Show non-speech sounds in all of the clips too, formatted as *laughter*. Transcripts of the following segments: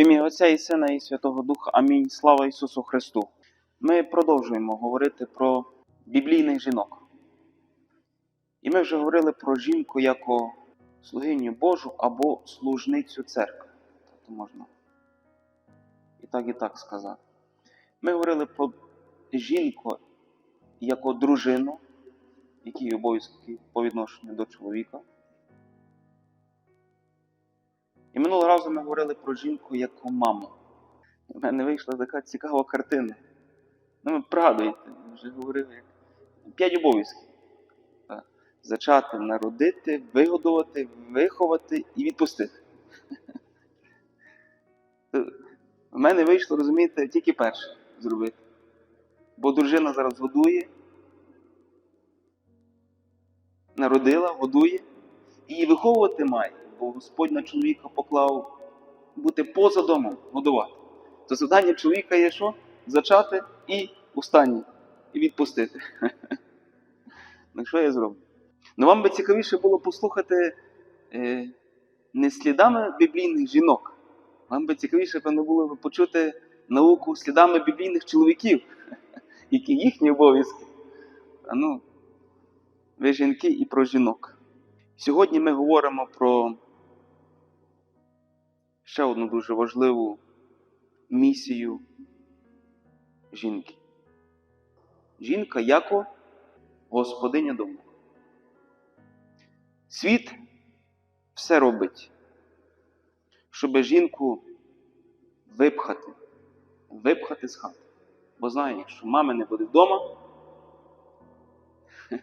Ім'я Отця і Сина і Святого Духа. Амінь. Слава Ісусу Христу. Ми продовжуємо говорити про біблійних жінок. І ми вже говорили про жінку як слугиню Божу або служницю церкви. Тобто можна і так, і так сказати. Ми говорили про жінку як дружину, які обов'язки по відношенню до чоловіка. І минулого разу ми говорили про жінку як маму. У мене вийшла така цікава картина. Ну, ви пригадуєте, ми вже говорили, як п'ять обов'язків. Зачати, народити, вигодувати, виховати і відпустити. *laughs* У мене вийшло, розумієте, тільки перше зробити. Бо дружина зараз годує, народила, годує, і виховувати має, бо Господь на чоловіка поклав бути поза домом, годувати. То завдання чоловіка є що? Зачати і останнє, і відпустити. *laughs* Ну що я зроблю? Ну вам би цікавіше було послухати е, не слідами біблійних жінок. Вам би цікавіше, певно, було б почути науку слідами біблійних чоловіків, *laughs* які їхні обов'язки. А ну, ви жінки і про жінок. Сьогодні ми говоримо про ще одну дуже важливу місію жінки. Жінка яко господиня дому. Світ все робить, щоб жінку випхати, випхати з хати. Бо знає, якщо мами не буде вдома, *laughs*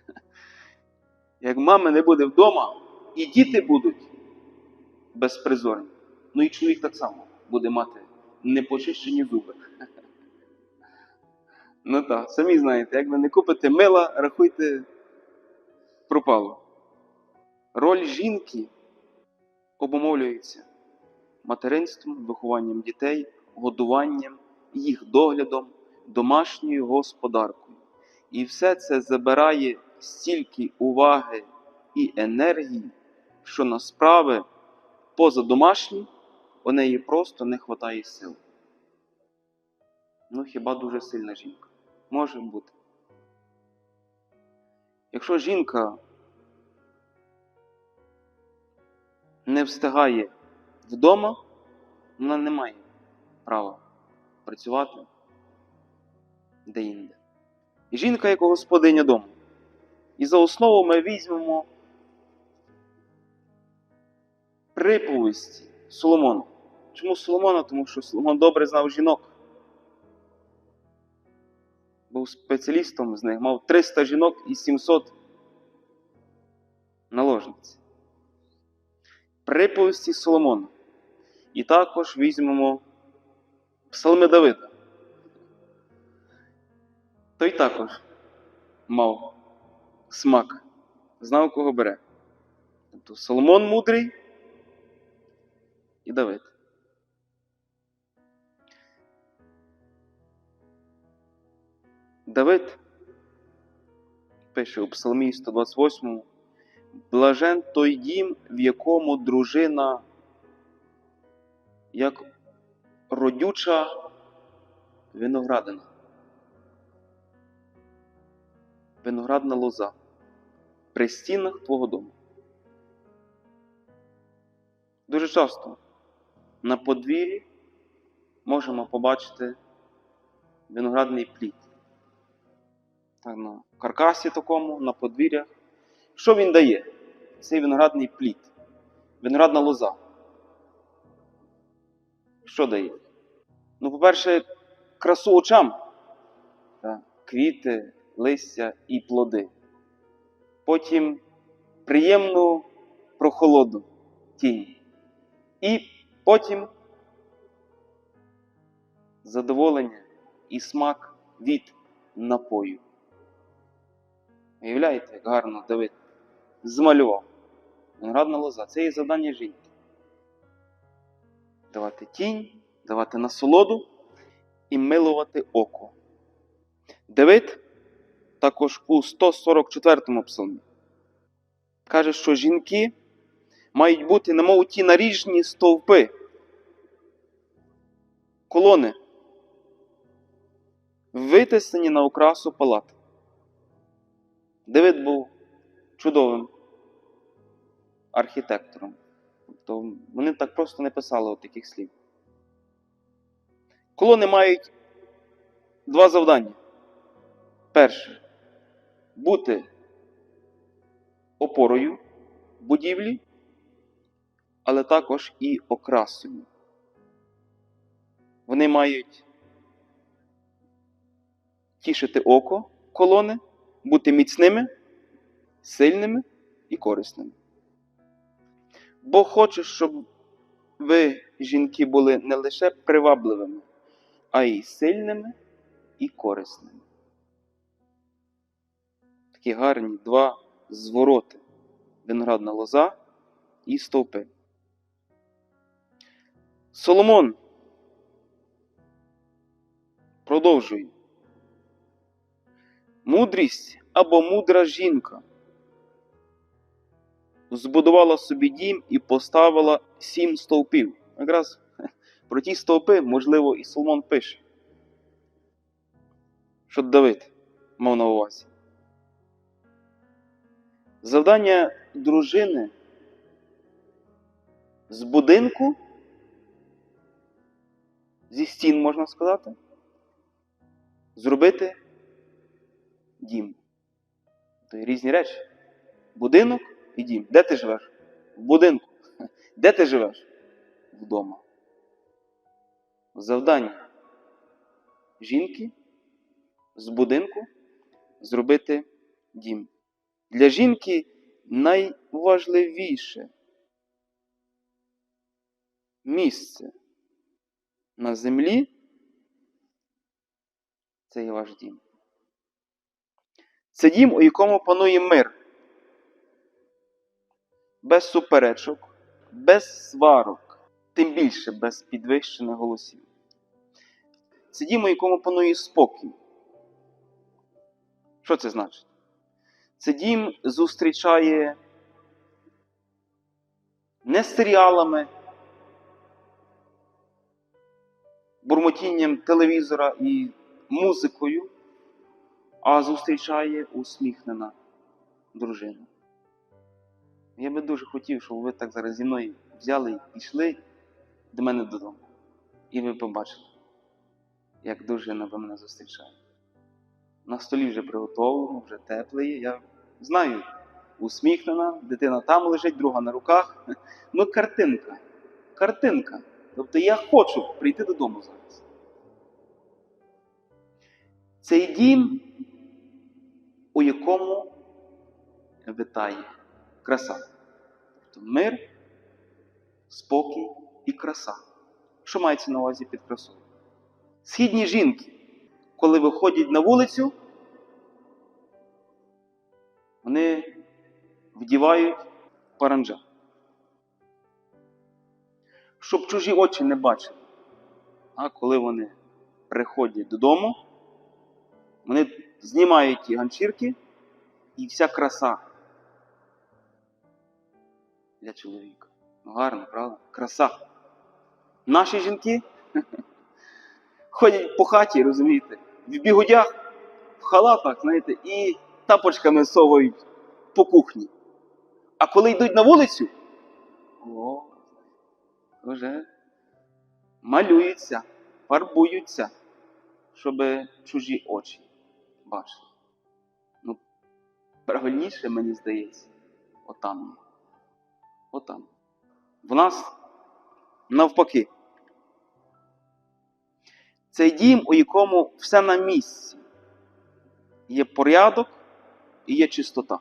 як мами не буде вдома, і діти будуть безпризорні. Ну і чоловік так само буде мати непочищені зуби. *laughs* Ну так, самі знаєте, як ви не купите мила, рахуйте, пропало. Роль жінки обумовлюється материнством, вихованням дітей, годуванням, їх доглядом, домашньою господаркою. І все це забирає стільки уваги і енергії, що на справи позадомашні у неї просто не вистачає сил. Ну, хіба дуже сильна жінка? Може бути. Якщо жінка не встигає вдома, вона не має права працювати де-інде. І жінка як господиня дому. І за основу ми візьмемо приповісті Соломона. Чому Соломона? Тому що Соломон добре знав жінок. Був спеціалістом з них, мав 300 жінок і 700 наложниць. Приповісті Соломона. І також візьмемо Псалми Давида. Той також мав смак, знав, кого бере. Тобто Соломон мудрий і Давид. Давид пише у Псалмі 128 Блажен той дім, в якому дружина, як родюча виноградина. Виноградна лоза при стінах твого дому. Дуже часто на подвір'ї можемо побачити виноградний плід. Так, на каркасі такому, на подвір'ях. Що він дає? Цей виноградний плід, виноградна лоза. Що дає? Ну, по-перше, красу очам, так, квіти, листя і плоди. Потім приємну прохолоду, тінь. І потім задоволення і смак від напою. Уявляєте, як гарно Давид змалював. Виноградна лоза. Це є завдання жінки. Давати тінь, давати насолоду і милувати око. Давид також у 144 псалмі каже, що жінки мають бути немов ті наріжні стовпи, колони витиснені на окрасу палат. Давид був чудовим архітектором. Тобто вони так просто не писали от таких слів. Колони мають два завдання. Перше бути опорою будівлі, але також і окрасою. Вони мають тішити око колони, бути міцними, сильними і корисними. Бог хоче, щоб ви, жінки, були не лише привабливими, а й сильними і корисними. Такі гарні два звороти: виноградна лоза і стовпи. Соломон продовжує. Мудрість або мудра жінка збудувала собі дім і поставила сім стовпів. Якраз про ті стовпи, можливо, і Соломон пише. Що Давид мав на увазі. Завдання дружини з будинку, зі стін, можна сказати, зробити дім. Це різні речі. Будинок і дім. Де ти живеш? В будинку. *laughs* Де ти живеш? Вдома. Завдання жінки з будинку зробити дім. Для жінки найважливіше місце на землі це є ваш дім. Це дім, у якому панує мир. Без суперечок, без сварок, тим більше без підвищених голосів. Це дім, у якому панує спокій. Що це значить? Це дім зустрічає не серіалами, бурмотінням телевізора і музикою, а зустрічає усміхнена дружина. Я би дуже хотів, щоб ви так зараз зі мною взяли і пішли до мене додому. І ви побачили, як дружина ви мене зустрічає. На столі вже приготовлено, вже тепле. Я знаю, усміхнена, дитина там лежить, друга на руках. Ну, картинка. Картинка. Тобто я хочу прийти додому зараз. Цей дім, у якому витає краса. Тобто мир, спокій і краса. Що мається на увазі під красою? Східні жінки, коли виходять на вулицю, вони вдівають паранджа. Щоб чужі очі не бачили. А коли вони приходять додому, вони знімають ті ганчірки і вся краса для чоловіка. Ну, гарно, правда? Краса. Наші жінки *laughs* ходять по хаті, розумієте, в бігудях, в халатах, знаєте, і тапочками совають по кухні. А коли йдуть на вулицю, о, вже малюються, фарбуються, щоб чужі очі бачили. Ну, правильніше, мені здається, отам. є. Отам. В нас навпаки. Цей дім, у якому все на місці. Є порядок і є чистота.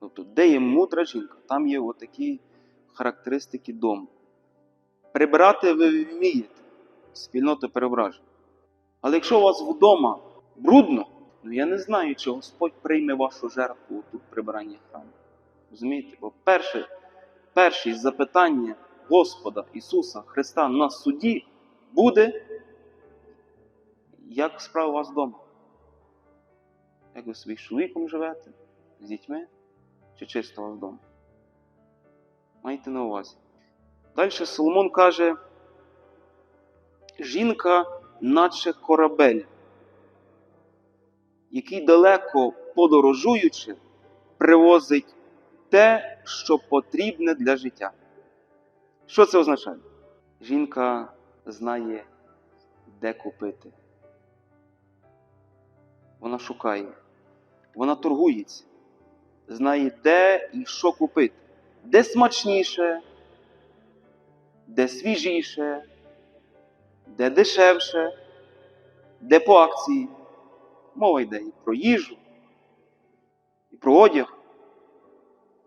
Тобто, де є мудра жінка, там є отакі характеристики дому. Прибирати ви вмієте, спільнота переображення. Але якщо у вас вдома брудно, ну я не знаю, чи Господь прийме вашу жертву тут прибирання храму. Розумієте? Бо перше, перше запитання Господа Ісуса Христа на суді буде, як справа у вас вдома? Як ви собі чоловіком живете, з дітьми, чи чисто у вас вдома? Майте на увазі. Далі Соломон каже, Жінка, наче корабель, який далеко подорожуючи, привозить те, що потрібне для життя. Що це означає? Жінка знає, де купити. Вона шукає, вона торгується, знає, де і що купити, де смачніше, де свіжіше, де дешевше, де по акції. Мова йде і про їжу, і про одяг,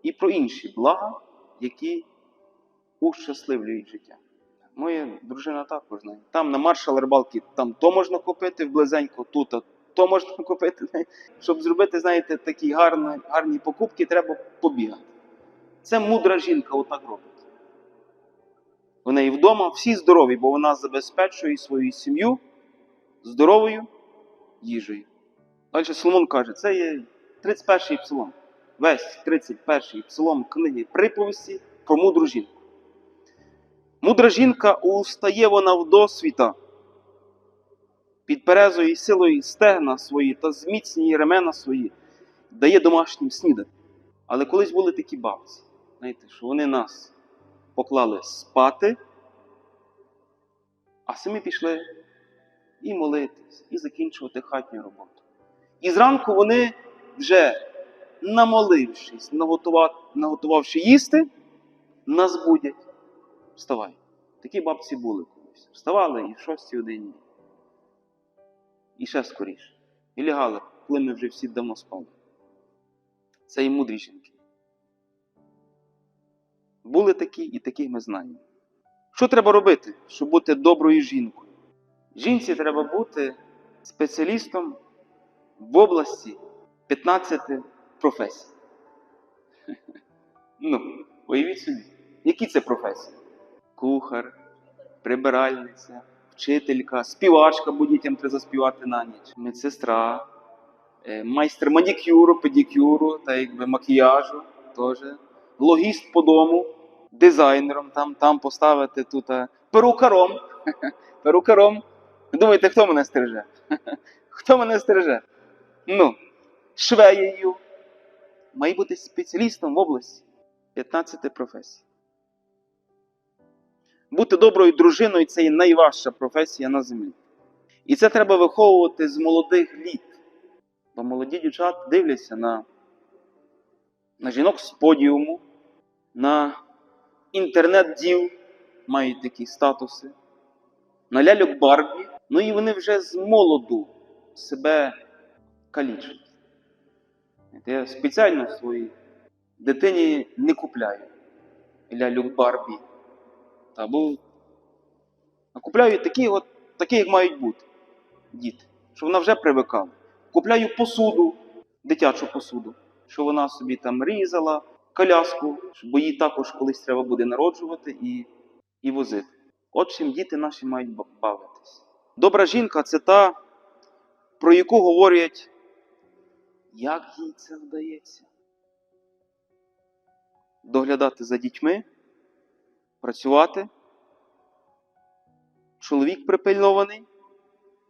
і про інші блага, які ущасливлюють життя. Моя дружина також знає. Там на маршал рибалки там то можна купити близенько, тут то можна *laughs* купити. Щоб зробити, знаєте, такі гарні, гарні покупки, треба побігати. Це мудра жінка отак робить. В неї вдома всі здорові, бо вона забезпечує свою сім'ю здоровою їжею. Далі Соломон каже, це є 31-й псалом. Весь 31-й псалом книги приповісті про мудру жінку. Мудра жінка устає вона в досвіта, підперезує і силою стегна свої та зміцнює ремена свої, дає домашнім снідати. Але колись були такі бабці, знаєте, що вони нас поклали спати, а самі пішли і молитись, і закінчувати хатню роботу. І зранку вони вже намолившись, наготува- наготувавши їсти, нас будять. Вставай. Такі бабці були колись. Вставали і в шостій годині. І ще скоріше. І лягали, коли ми вже всі давно спали. Це і мудрі жінки. Були такі, і таких ми знаємо. Що треба робити, щоб бути доброю жінкою? Жінці треба бути спеціалістом в області 15 професій. *laughs* Ну, уявіть собі, які це професії? Кухар, прибиральниця, вчителька, співачка, бо дітям треба заспівати на ніч, медсестра, е, майстер манікюру, педикюру та якби макіяжу теж, логіст по дому, дизайнером там, там поставити тут а, перукаром. *laughs* Перукаром. Думаєте, хто мене стереже? *laughs* Хто мене стереже? Ну, швеєю. Має бути спеціалістом в області 15 професій. Бути доброю дружиною це є найважча професія на землі. І це треба виховувати з молодих літ. Бо молоді дівчата дивляться на, на жінок з подіуму, на інтернет-дів, мають такі статуси, на ляльок Барбі. Ну і вони вже з молоду себе калічать. Я спеціально своїй дитині не купляю ляльок Барбі. Та, бо а купляю такі, от, такі, як мають бути діти, щоб вона вже привикала. Купляю посуду, дитячу посуду, щоб вона собі там різала, коляску, бо їй також колись треба буде народжувати і, і возити. От чим діти наші мають бавитись. Добра жінка це та, про яку говорять, як їй це вдається. Доглядати за дітьми, працювати. Чоловік припильнований,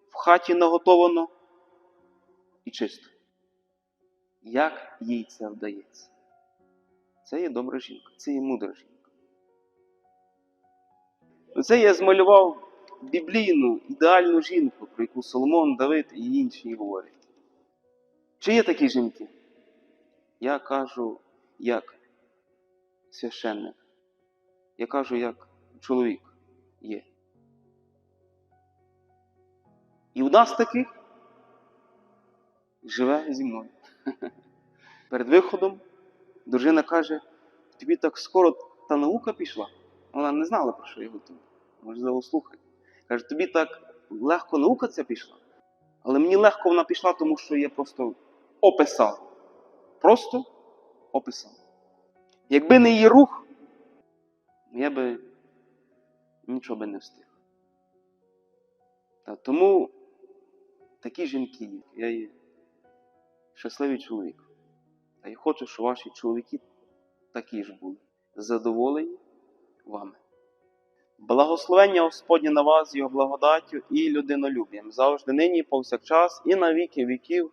в хаті наготовано і чисто. Як їй це вдається? Це є добра жінка, це є мудра жінка. Це я змалював біблійну ідеальну жінку, про яку Соломон, Давид і інші говорять. Чи є такі жінки? Я кажу, як священник. Я кажу, як чоловік є. І у нас таких живе зі мною. *laughs* Перед виходом дружина каже: тобі так скоро та наука пішла. Вона не знала, про що я готую. Можливо, слухай. Каже, тобі так легко наука ця пішла. Але мені легко вона пішла, тому що я просто описав. Просто описав. Якби не її рух, я би нічого би не встиг. Та тому такі жінки. Я є щасливий чоловік. Та я хочу, щоб ваші чоловіки такі ж були. Задоволені вами. Благословення Господнє на вас, його благодаттю і людинолюбієм, завжди нині, повсякчас, і на віки віків.